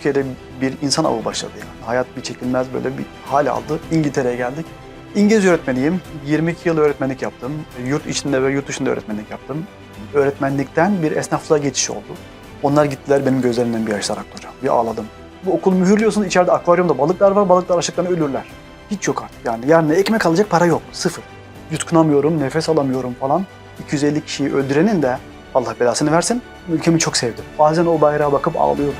Türkiye'de bir insan avı başladı yani. Hayat bir çekilmez böyle bir hal aldı. İngiltere'ye geldik. İngilizce öğretmeniyim. 22 yıl öğretmenlik yaptım. Yurt içinde ve yurt dışında öğretmenlik yaptım. Öğretmenlikten bir esnaflığa geçiş oldu. Onlar gittiler benim gözlerimden bir yaşlar aktı. Bir ağladım. Bu okulu mühürlüyorsun içeride akvaryumda balıklar var. Balıklar açlıktan ölürler. Hiç yok artık yani. Yarın ekmek alacak para yok. Sıfır. Yutkunamıyorum, nefes alamıyorum falan. 250 kişiyi öldürenin de Allah belasını versin. Ülkemi çok sevdim. Bazen o bayrağa bakıp ağlıyorum.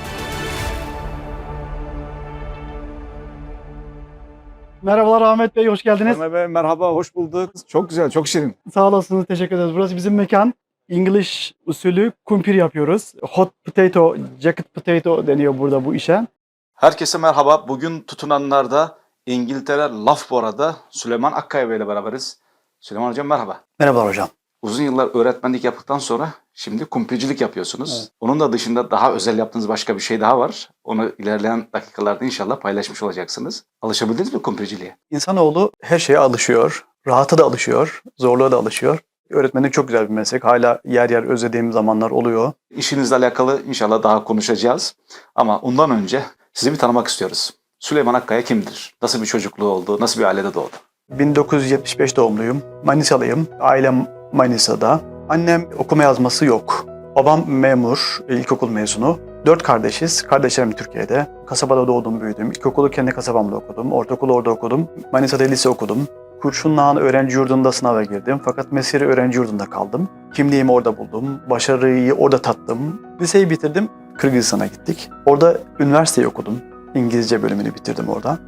Merhabalar Ahmet Bey, hoş geldiniz. Ömer Bey merhaba, hoş bulduk. Çok güzel, çok şirin. Sağ olasınız, teşekkür ederiz. Burası bizim mekan. English usulü kumpir yapıyoruz. Hot potato, jacket potato deniyor burada bu işe. Herkese merhaba. Bugün tutunanlarda İngiltere laf bu arada Süleyman Akkaya Bey ile beraberiz. Süleyman Hocam merhaba. Merhabalar hocam. Uzun yıllar öğretmenlik yaptıktan sonra şimdi kumpircilik yapıyorsunuz. Evet. Onun da dışında daha özel yaptığınız başka bir şey daha var. Onu ilerleyen dakikalarda inşallah paylaşmış olacaksınız. Alışabildiniz mi kumpirciliğe? İnsanoğlu her şeye alışıyor. Rahata da alışıyor, zorluğa da alışıyor. Öğretmenlik çok güzel bir meslek. Hala yer yer özlediğim zamanlar oluyor. İşinizle alakalı inşallah daha konuşacağız. Ama ondan önce sizi bir tanımak istiyoruz. Süleyman Akkaya kimdir? Nasıl bir çocukluğu oldu? Nasıl bir ailede doğdu? 1975 doğumluyum. Manisalıyım. Ailem Manisa'da. Annem okuma yazması yok. Babam memur, ilkokul mezunu. Dört kardeşiz. Kardeşlerim Türkiye'de. Kasabada doğdum, büyüdüm. İlkokulu kendi kasabamda okudum. Ortaokulu orada okudum. Manisa'da lise okudum. Kurşunlağın öğrenci yurdunda sınava girdim. Fakat Mesire öğrenci yurdunda kaldım. Kimliğimi orada buldum. Başarıyı orada tattım. Liseyi bitirdim. Kırgızistan'a gittik. Orada üniversiteyi okudum. İngilizce bölümünü bitirdim orada.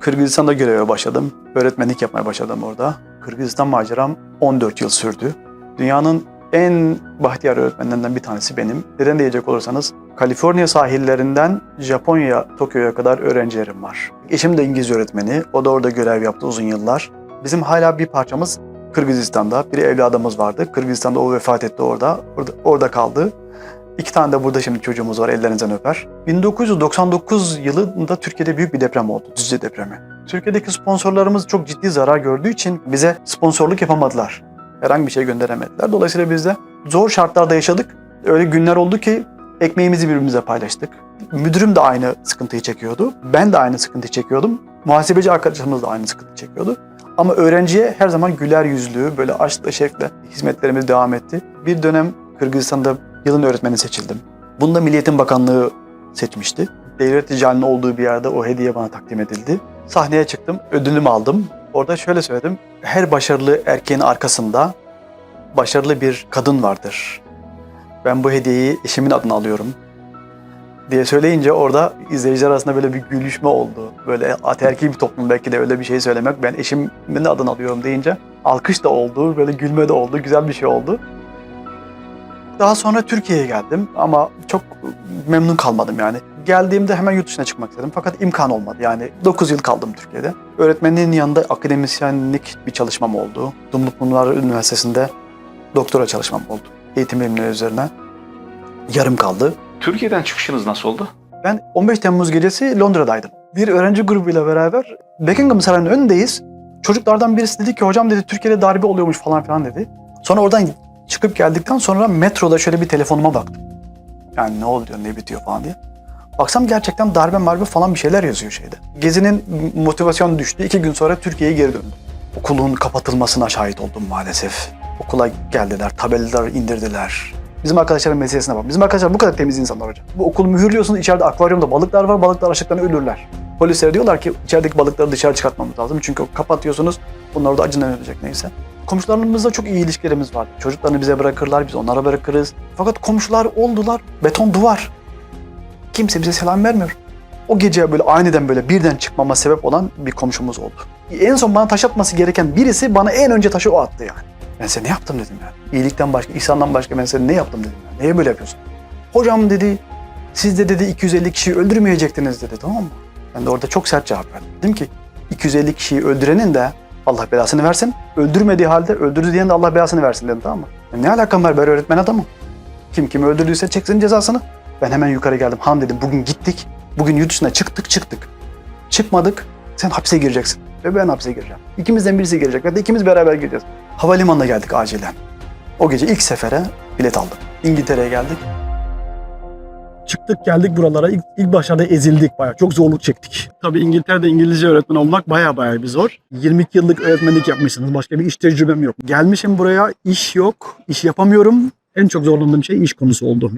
Kırgızistan'da göreve başladım. Öğretmenlik yapmaya başladım orada. Kırgızistan maceram 14 yıl sürdü. Dünyanın en bahtiyar öğretmenlerinden bir tanesi benim. Neden diyecek olursanız Kaliforniya sahillerinden Japonya, Tokyo'ya kadar öğrencilerim var. Eşim de İngilizce öğretmeni. O da orada görev yaptı uzun yıllar. Bizim hala bir parçamız Kırgızistan'da. Bir evladımız vardı. Kırgızistan'da o vefat etti orada. Orada, orada kaldı. İki tane de burada şimdi çocuğumuz var ellerinizden öper. 1999 yılında Türkiye'de büyük bir deprem oldu. Düzce depremi. Türkiye'deki sponsorlarımız çok ciddi zarar gördüğü için bize sponsorluk yapamadılar. Herhangi bir şey gönderemediler. Dolayısıyla biz de zor şartlarda yaşadık. Öyle günler oldu ki ekmeğimizi birbirimize paylaştık. Müdürüm de aynı sıkıntıyı çekiyordu. Ben de aynı sıkıntıyı çekiyordum. Muhasebeci arkadaşımız da aynı sıkıntıyı çekiyordu. Ama öğrenciye her zaman güler yüzlü, böyle aşkla şevkle hizmetlerimiz devam etti. Bir dönem Kırgızistan'da yılın öğretmeni seçildim. Bunda Milliyetin Bakanlığı seçmişti. Devlet ticalinin olduğu bir yerde o hediye bana takdim edildi. Sahneye çıktım, ödülümü aldım. Orada şöyle söyledim. Her başarılı erkeğin arkasında başarılı bir kadın vardır. Ben bu hediyeyi eşimin adına alıyorum diye söyleyince orada izleyiciler arasında böyle bir gülüşme oldu. Böyle ataerkil bir toplum belki de öyle bir şey söylemek. Ben eşimin adını alıyorum deyince alkış da oldu, böyle gülme de oldu, güzel bir şey oldu. Daha sonra Türkiye'ye geldim ama çok memnun kalmadım yani. Geldiğimde hemen yurt dışına çıkmak istedim fakat imkan olmadı. Yani 9 yıl kaldım Türkiye'de. Öğretmenliğin yanında akademisyenlik bir çalışmam oldu. Dumluk Üniversitesi'nde doktora çalışmam oldu. Eğitim bilimleri üzerine. Yarım kaldı. Türkiye'den çıkışınız nasıl oldu? Ben 15 Temmuz gecesi Londra'daydım. Bir öğrenci grubuyla beraber Buckingham Sarayı'nın önündeyiz. Çocuklardan birisi dedi ki hocam dedi Türkiye'de darbe oluyormuş falan filan dedi. Sonra oradan çıkıp geldikten sonra metroda şöyle bir telefonuma baktım. Yani ne oluyor ne bitiyor falan diye. Baksam gerçekten darbe marbe falan bir şeyler yazıyor şeyde. Gezi'nin motivasyonu düştü. İki gün sonra Türkiye'ye geri döndüm. Okulun kapatılmasına şahit oldum maalesef. Okula geldiler, tabelalar indirdiler. Bizim arkadaşların meselesine bak. Bizim arkadaşlar bu kadar temiz insanlar hocam. Bu okulu mühürlüyorsunuz, içeride akvaryumda balıklar var, balıklar açlıktan ölürler. Polislere diyorlar ki içerideki balıkları dışarı çıkartmamız lazım. Çünkü kapatıyorsunuz, bunlar orada acından ölecek neyse. Komşularımızla çok iyi ilişkilerimiz var. Çocuklarını bize bırakırlar, biz onlara bırakırız. Fakat komşular oldular, beton duvar. Kimse bize selam vermiyor. O gece böyle aniden böyle birden çıkmama sebep olan bir komşumuz oldu. En son bana taş atması gereken birisi bana en önce taşı o attı yani. Ben size ne yaptım dedim yani. İyilikten başka, ihsandan başka ben size ne yaptım dedim yani. Neye böyle yapıyorsun? Hocam dedi, siz de dedi 250 kişiyi öldürmeyecektiniz dedi tamam mı? Ben de orada çok sert cevap verdim. Dedim ki 250 kişiyi öldürenin de Allah belasını versin. Öldürmediği halde öldürdü diyen de Allah belasını versin dedim tamam mı? Ya ne alakam var ben öğretmen adamım. Kim kimi öldürdüyse çeksin cezasını. Ben hemen yukarı geldim. Han dedim bugün gittik. Bugün yurt dışına çıktık çıktık. Çıkmadık. Sen hapse gireceksin. Ve ben hapse gireceğim. İkimizden birisi girecek. Ve de ikimiz beraber gireceğiz. Havalimanına geldik acilen. O gece ilk sefere bilet aldım. İngiltere'ye geldik. çıktık geldik buralara. İlk, ilk başlarda ezildik bayağı. Çok zorluk çektik. Tabii İngiltere'de İngilizce öğretmen olmak bayağı bayağı bir zor. 22 yıllık öğretmenlik yapmışsınız. Başka bir iş tecrübem yok. Gelmişim buraya iş yok. iş yapamıyorum. En çok zorlandığım şey iş konusu oldu.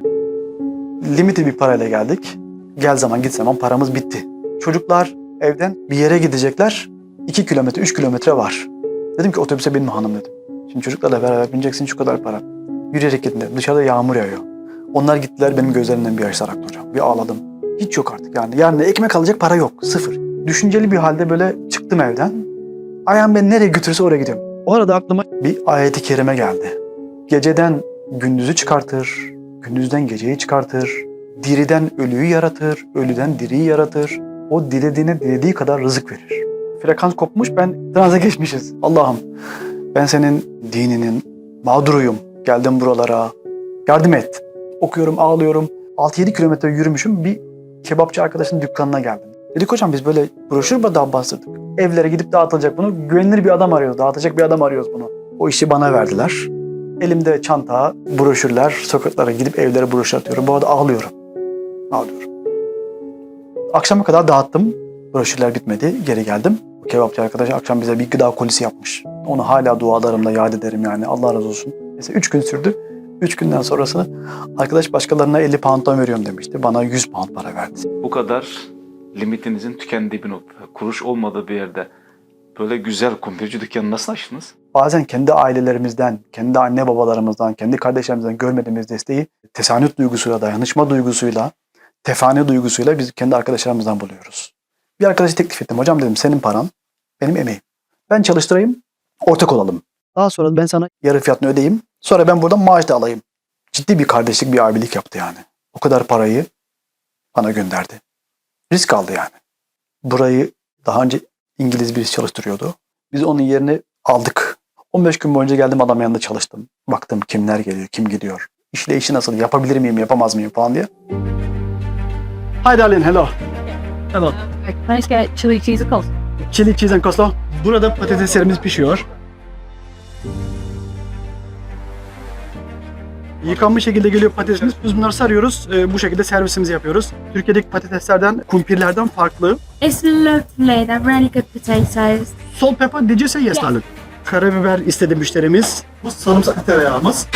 Limiti bir parayla geldik. Gel zaman git zaman paramız bitti. Çocuklar evden bir yere gidecekler. 2 kilometre, 3 kilometre var. Dedim ki otobüse binme hanım dedim. Şimdi çocuklarla beraber bineceksin şu kadar para. Yürüyerek gidin dedim. Dışarıda yağmur yağıyor. Onlar gittiler benim gözlerimden bir yaş aktı hocam. Bir ağladım. Hiç yok artık yani. Yarın ekmek alacak para yok. Sıfır. Düşünceli bir halde böyle çıktım evden. Ayağım beni nereye götürürse oraya gidiyorum. O arada aklıma bir ayeti kerime geldi. Geceden gündüzü çıkartır, gündüzden geceyi çıkartır, diriden ölüyü yaratır, ölüden diriyi yaratır. O dilediğine dilediği kadar rızık verir. Frekans kopmuş, ben transa geçmişiz. Allah'ım ben senin dininin mağduruyum. Geldim buralara. Yardım et. Okuyorum, ağlıyorum. 6-7 kilometre yürümüşüm. Bir kebapçı arkadaşın dükkanına geldim. Dedik hocam biz böyle broşür daha bastırdık. Evlere gidip dağıtılacak bunu. Güvenilir bir adam arıyoruz. Dağıtacak bir adam arıyoruz bunu. O işi bana verdiler. Elimde çanta, broşürler, sokaklara gidip evlere broşür atıyorum. Bu arada ağlıyorum. Ağlıyorum. Akşama kadar dağıttım. Broşürler bitmedi. Geri geldim. Bu kebapçı arkadaş akşam bize bir gıda kolisi yapmış. Onu hala dualarımda yad ederim yani. Allah razı olsun. Mesela 3 gün sürdü. 3 günden sonrasını arkadaş başkalarına 50 pound'dan veriyorum demişti. Bana 100 pound para verdi. Bu kadar limitinizin tükendiği bir nokta, kuruş olmadığı bir yerde böyle güzel kumpirci dükkanı nasıl açtınız? Bazen kendi ailelerimizden, kendi anne babalarımızdan, kendi kardeşlerimizden görmediğimiz desteği tesanüt duygusuyla, dayanışma duygusuyla, tefane duygusuyla biz kendi arkadaşlarımızdan buluyoruz. Bir arkadaşı teklif ettim. Hocam dedim senin paran, benim emeğim. Ben çalıştırayım, ortak olalım. Daha sonra ben sana yarı fiyatını ödeyeyim. Sonra ben buradan maaş da alayım. Ciddi bir kardeşlik, bir abilik yaptı yani. O kadar parayı bana gönderdi. Risk aldı yani. Burayı daha önce İngiliz birisi çalıştırıyordu. Biz onun yerini aldık. 15 gün boyunca geldim adam yanında çalıştım. Baktım kimler geliyor, kim gidiyor. İşleyişi nasıl, yapabilir miyim, yapamaz mıyım falan diye. Hi darling, hello. Hello. Can I get chili cheese and coleslaw? Chili cheese and coleslaw. Burada patateslerimiz pişiyor. Yıkanmış şekilde geliyor patatesimiz. Biz bunları sarıyoruz. Ee, bu şekilde servisimizi yapıyoruz. Türkiye'deki patateslerden, kumpirlerden farklı. It's lovely. They're really good potatoes. Salt pepper did you say yes Yes. darling? Karabiber istedi müşterimiz. Bu sarımsak tereyağımız.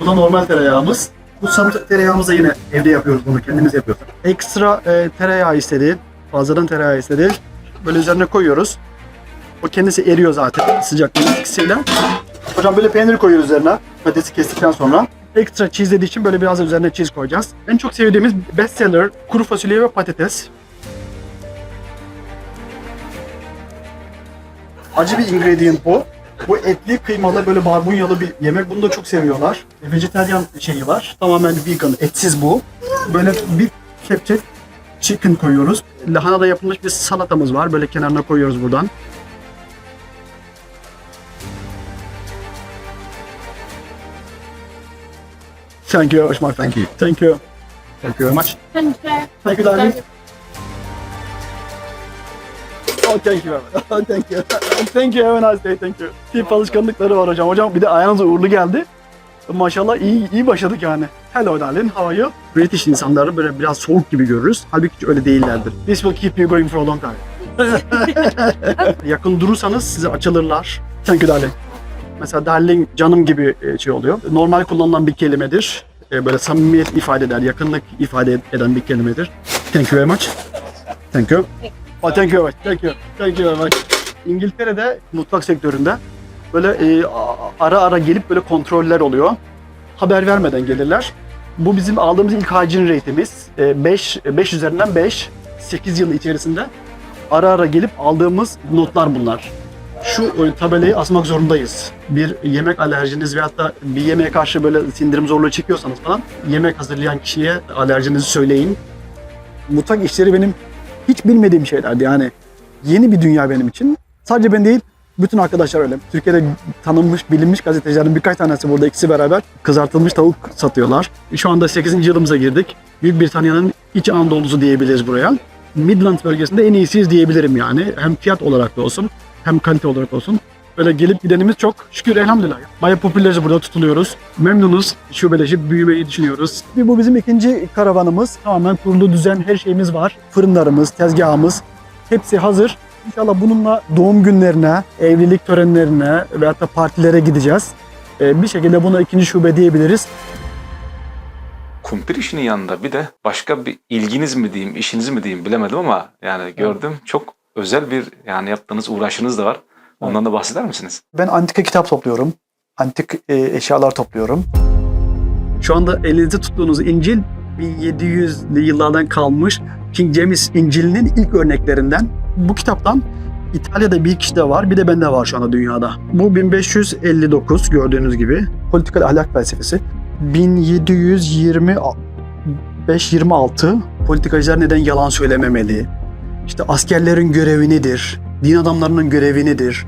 Bu da normal tereyağımız. Bu sarımsak tereyağımızı da yine evde yapıyoruz bunu kendimiz yapıyoruz. Ekstra e, tereyağı istedi. Fazladan tereyağı istedi. Böyle üzerine koyuyoruz. O kendisi eriyor zaten sıcaklığın etkisiyle. Hocam böyle peynir koyuyoruz üzerine. Patatesi kestikten sonra. Ekstra cheese dediği için böyle biraz da üzerine cheese koyacağız. En çok sevdiğimiz bestseller kuru fasulye ve patates. acı bir ingredient bu. Bu etli, kıymalı, böyle barbunyalı bir yemek. Bunu da çok seviyorlar. Vejetaryen şeyi var. Tamamen vegan, etsiz bu. Böyle bir kepçe chicken koyuyoruz. Lahanada yapılmış bir salatamız var. Böyle kenarına koyuyoruz buradan. Thank you very much, my friend. Thank you. Thank you. Thank you very much. Thank you. Thank you, darling. Oh, thank you. Oh, thank you. thank you. Have a nice day. Thank you. Tip alışkanlıkları var hocam. Hocam bir de ayağınıza uğurlu geldi. Maşallah iyi iyi başladık yani. Hello darling, how are you? British insanları böyle biraz soğuk gibi görürüz. Halbuki hiç öyle değillerdir. This will keep you going for a long time. Yakın durursanız size açılırlar. Thank you darling. Mesela darling canım gibi e, şey oluyor. Normal kullanılan bir kelimedir. E, Böyle samimiyet ifade eder, yakınlık ifade eden bir kelimedir. Thank you very much. Thank you. Oh, thank you very. Thank you. Thank you very much. İngiltere'de mutfak sektöründe böyle e, ara ara gelip böyle kontroller oluyor. Haber vermeden gelirler. Bu bizim aldığımız ilk hygiene rate'imiz. 5 5 üzerinden 5. 8 yıl içerisinde ara ara gelip aldığımız notlar bunlar. Şu tabelayı asmak zorundayız. Bir yemek alerjiniz veyahut da bir yemeğe karşı böyle sindirim zorluğu çekiyorsanız falan yemek hazırlayan kişiye alerjinizi söyleyin. Mutfak işleri benim hiç bilmediğim şeylerdi yani. Yeni bir dünya benim için. Sadece ben değil, bütün arkadaşlar öyle. Türkiye'de tanınmış, bilinmiş gazetecilerin birkaç tanesi burada ikisi beraber kızartılmış tavuk satıyorlar. Şu anda 8. yılımıza girdik. Büyük Britanya'nın iç Anadolu'su diyebiliriz buraya. Midlands bölgesinde en iyisiyiz diyebilirim yani. Hem fiyat olarak da olsun, hem kalite olarak olsun. Böyle gelip gidenimiz çok. Şükür elhamdülillah. Bayağı popülerce burada tutuluyoruz. Memnunuz. Şubeleşip büyümeyi düşünüyoruz. Bir bu bizim ikinci karavanımız. Tamamen kurulu düzen her şeyimiz var. Fırınlarımız, tezgahımız hepsi hazır. İnşallah bununla doğum günlerine, evlilik törenlerine ve hatta partilere gideceğiz. Ee, bir şekilde buna ikinci şube diyebiliriz. Kumpir işinin yanında bir de başka bir ilginiz mi diyeyim, işiniz mi diyeyim bilemedim ama yani gördüm çok özel bir yani yaptığınız uğraşınız da var. Ondan da bahseder misiniz? Ben antika kitap topluyorum. Antik e, eşyalar topluyorum. Şu anda elinizde tuttuğunuz İncil 1700'lü yıllardan kalmış King James İncil'inin ilk örneklerinden. Bu kitaptan İtalya'da bir kişi de var, bir de bende var şu anda dünyada. Bu 1559 gördüğünüz gibi. Politikal ahlak felsefesi. 1725-26 politikacılar neden yalan söylememeli? İşte askerlerin görevi nedir? Din adamlarının görevi nedir?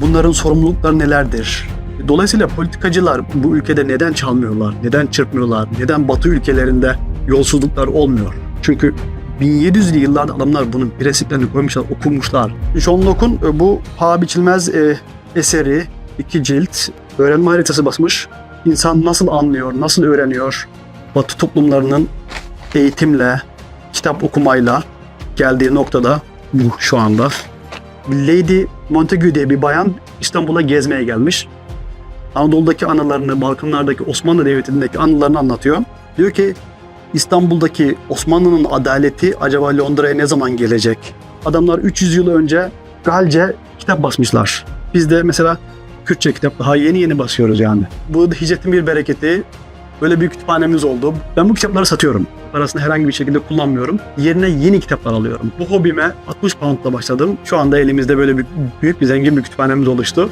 Bunların sorumlulukları nelerdir? Dolayısıyla politikacılar bu ülkede neden çalmıyorlar, neden çırpmıyorlar, neden Batı ülkelerinde yolsuzluklar olmuyor? Çünkü 1700'lü yıllarda adamlar bunun prensiplerini koymuşlar, okumuşlar. John Locke'un e, bu paha biçilmez e, eseri, iki cilt, öğrenme haritası basmış. İnsan nasıl anlıyor, nasıl öğreniyor? Batı toplumlarının eğitimle, kitap okumayla geldiği noktada bu şu anda. Lady Montagu diye bir bayan İstanbul'a gezmeye gelmiş. Anadolu'daki anılarını, Balkanlardaki Osmanlı Devleti'ndeki anılarını anlatıyor. Diyor ki İstanbul'daki Osmanlı'nın adaleti acaba Londra'ya ne zaman gelecek? Adamlar 300 yıl önce Galce kitap basmışlar. Biz de mesela Kürtçe kitap daha yeni yeni basıyoruz yani. Bu hicretin bir bereketi. Böyle bir kütüphanemiz oldu. Ben bu kitapları satıyorum. Parasını herhangi bir şekilde kullanmıyorum. Yerine yeni kitaplar alıyorum. Bu hobime 60 poundla başladım. Şu anda elimizde böyle bir büyük bir zengin bir kütüphanemiz oluştu.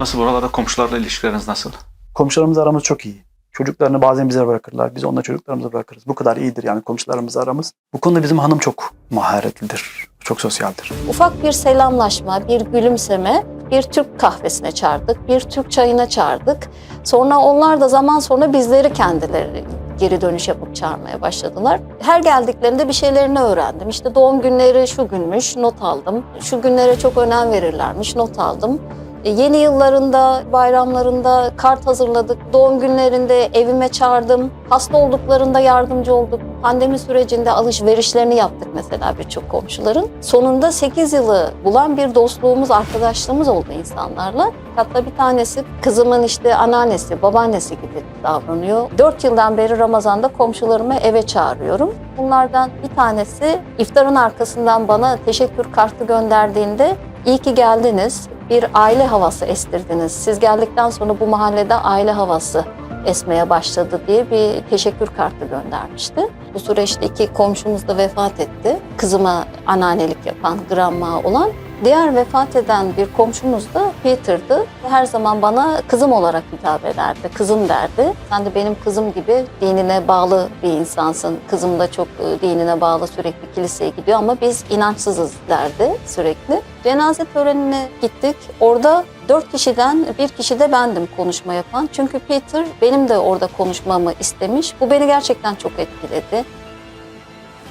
Nasıl buralarda komşularla ilişkileriniz nasıl? Komşularımızla aramız çok iyi. Çocuklarını bazen bize bırakırlar. Biz onunla çocuklarımızı bırakırız. Bu kadar iyidir yani komşularımızla aramız. Bu konuda bizim hanım çok maharetlidir. Çok sosyaldir. Ufak bir selamlaşma, bir gülümseme, bir Türk kahvesine çağırdık, bir Türk çayına çağırdık. Sonra onlar da zaman sonra bizleri kendileri geri dönüş yapıp çağırmaya başladılar. Her geldiklerinde bir şeylerini öğrendim. İşte doğum günleri şu günmüş, not aldım. Şu günlere çok önem verirlermiş, not aldım. E, Yeni yıllarında, bayramlarında kart hazırladık. Doğum günlerinde evime çağırdım. Hasta olduklarında yardımcı olduk. Pandemi sürecinde alışverişlerini yaptık mesela birçok komşuların. Sonunda 8 yılı bulan bir dostluğumuz, arkadaşlığımız oldu insanlarla. Hatta bir tanesi kızımın işte anneannesi, babaannesi gibi davranıyor. 4 yıldan beri Ramazan'da komşularımı eve çağırıyorum. Bunlardan bir tanesi iftarın arkasından bana teşekkür kartı gönderdiğinde İyi ki geldiniz. Bir aile havası estirdiniz. Siz geldikten sonra bu mahallede aile havası esmeye başladı diye bir teşekkür kartı göndermişti. Bu süreçte iki komşumuz da vefat etti. Kızıma anneannelik yapan, granma olan. Diğer vefat eden bir komşumuz da Peter'dı. Her zaman bana kızım olarak hitap ederdi, kızım derdi. Sen de benim kızım gibi dinine bağlı bir insansın. Kızım da çok e, dinine bağlı sürekli kiliseye gidiyor ama biz inançsızız derdi sürekli. Cenaze törenine gittik. Orada dört kişiden bir kişi de bendim konuşma yapan. Çünkü Peter benim de orada konuşmamı istemiş. Bu beni gerçekten çok etkiledi.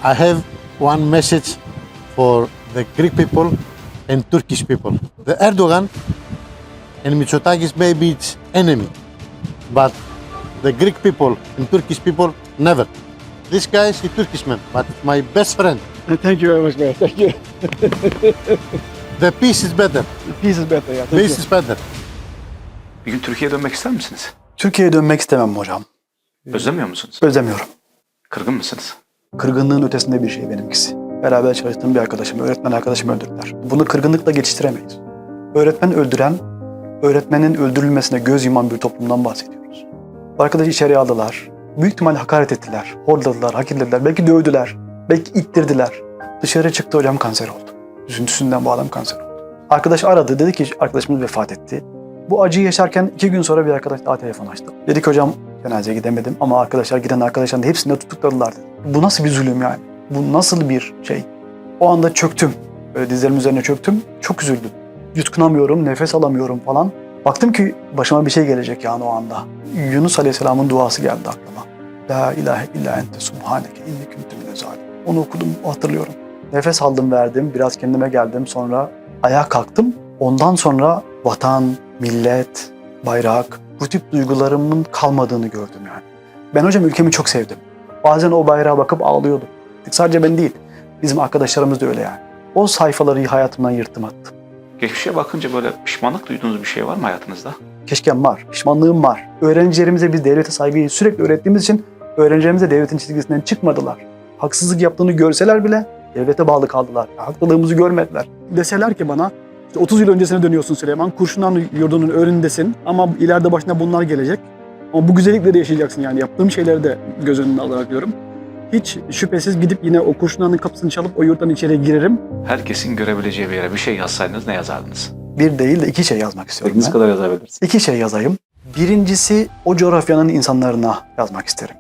I have one message for the Greek people and Turkish people. The Erdogan and Mitsotakis maybe it's enemy, but the Greek people and Turkish people never. This guy is a Turkish man, but my best friend. Thank you very much, man. Thank you. The peace is better. Peace is better. Yeah. Thank Peace is better. Bir gün Türkiye'ye dönmek ister misiniz? Türkiye'ye dönmek istemem hocam. Özlemiyor musunuz? Özlemiyorum. Kırgın mısınız? Kırgınlığın ötesinde bir şey benimkisi. Beraber çalıştığım bir arkadaşım, öğretmen arkadaşım öldürdüler. Bunu kırgınlıkla geçiştiremeyiz. Öğretmen öldüren, öğretmenin öldürülmesine göz yuman bir toplumdan bahsediyoruz. Arkadaşı içeriye aldılar. Büyük ihtimalle hakaret ettiler, horladılar, hakirlediler, belki dövdüler, belki ittirdiler. Dışarı çıktı hocam kanser oldu. Üzüntüsünden bu adam kanser oldu. Arkadaş aradı, dedi ki arkadaşımız vefat etti. Bu acıyı yaşarken iki gün sonra bir arkadaş daha telefon açtı. Dedi ki hocam cenazeye gidemedim ama arkadaşlar giden arkadaşların da hepsini de tutukladılar dedi. Bu nasıl bir zulüm yani? Bu nasıl bir şey? O anda çöktüm. Böyle dizlerimin üzerine çöktüm. Çok üzüldüm. Yutkunamıyorum, nefes alamıyorum falan. Baktım ki başıma bir şey gelecek yani o anda. Yunus Aleyhisselam'ın duası geldi aklıma. La ilahe illa ente subhaneke inni kuntu. Onu okudum, hatırlıyorum. Nefes aldım verdim, biraz kendime geldim. Sonra ayağa kalktım. Ondan sonra vatan, millet, bayrak bu tip duygularımın kalmadığını gördüm yani. Ben hocam ülkemi çok sevdim. Bazen o bayrağa bakıp ağlıyordum. Sadece ben değil, bizim arkadaşlarımız da öyle yani. O sayfaları hayatımdan yırttım attım. Geçmişe bakınca böyle pişmanlık duyduğunuz bir şey var mı hayatınızda? Keşkem var, pişmanlığım var. Öğrencilerimize biz devlete saygıyı sürekli öğrettiğimiz için öğrencilerimiz de devletin çizgisinden çıkmadılar. Haksızlık yaptığını görseler bile devlete bağlı kaldılar. Haklılığımızı görmediler. Deseler ki bana işte 30 yıl öncesine dönüyorsun Süleyman. Kurşunlan yurdunun önündesin ama ileride başına bunlar gelecek. Ama bu güzellikleri yaşayacaksın yani. Yaptığım şeyleri de göz önüne alarak diyorum. Hiç şüphesiz gidip yine o kurşunlanın kapısını çalıp o yurttan içeri girerim. Herkesin görebileceği bir yere bir şey yazsaydınız ne yazardınız? Bir değil de iki şey yazmak istiyorum Dediğiniz ben. kadar yazabilirsiniz. İki şey yazayım. Birincisi o coğrafyanın insanlarına yazmak isterim.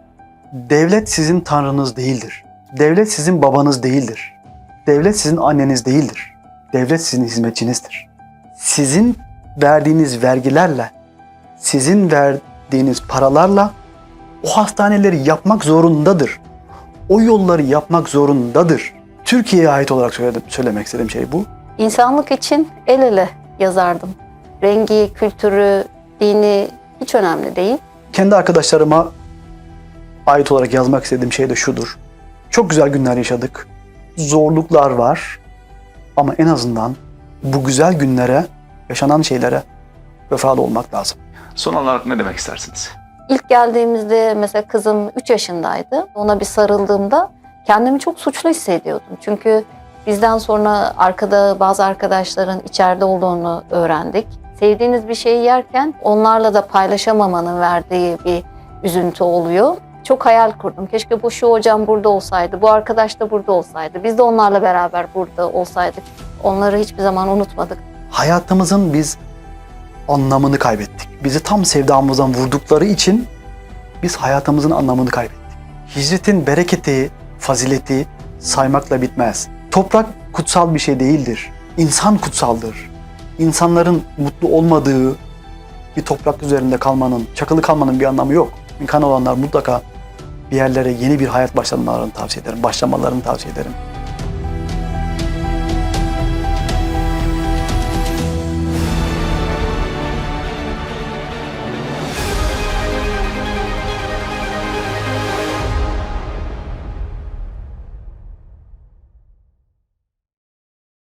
Devlet sizin tanrınız değildir. Devlet sizin babanız değildir. Devlet sizin anneniz değildir. Devlet sizin hizmetçinizdir. Sizin verdiğiniz vergilerle, sizin verdiğiniz paralarla o hastaneleri yapmak zorundadır. O yolları yapmak zorundadır. Türkiye'ye ait olarak söyledim, söylemek istediğim şey bu. İnsanlık için el ele yazardım. Rengi, kültürü, dini hiç önemli değil. kendi arkadaşlarıma ait olarak yazmak istediğim şey de şudur. Çok güzel günler yaşadık. Zorluklar var. Ama en azından bu güzel günlere, yaşanan şeylere vefalı olmak lazım. Son olarak ne demek istersiniz? İlk geldiğimizde mesela kızım 3 yaşındaydı. Ona bir sarıldığımda kendimi çok suçlu hissediyordum. Çünkü bizden sonra arkada bazı arkadaşların içeride olduğunu öğrendik. Sevdiğiniz bir şeyi yerken onlarla da paylaşamamanın verdiği bir üzüntü oluyor. Çok hayal kurdum. Keşke bu şu hocam burada olsaydı, bu arkadaş da burada olsaydı. Biz de onlarla beraber burada olsaydık. Onları hiçbir zaman unutmadık. Hayatımızın biz anlamını kaybettik. Bizi tam sevdamızdan vurdukları için biz hayatımızın anlamını kaybettik. Hicretin bereketi, fazileti saymakla bitmez. Toprak kutsal bir şey değildir. İnsan kutsaldır. İnsanların mutlu olmadığı bir toprak üzerinde kalmanın, çakılı kalmanın bir anlamı yok. İmkan olanlar mutlaka bir yerlere yeni bir hayat başlamalarını tavsiye ederim, başlamalarını tavsiye ederim.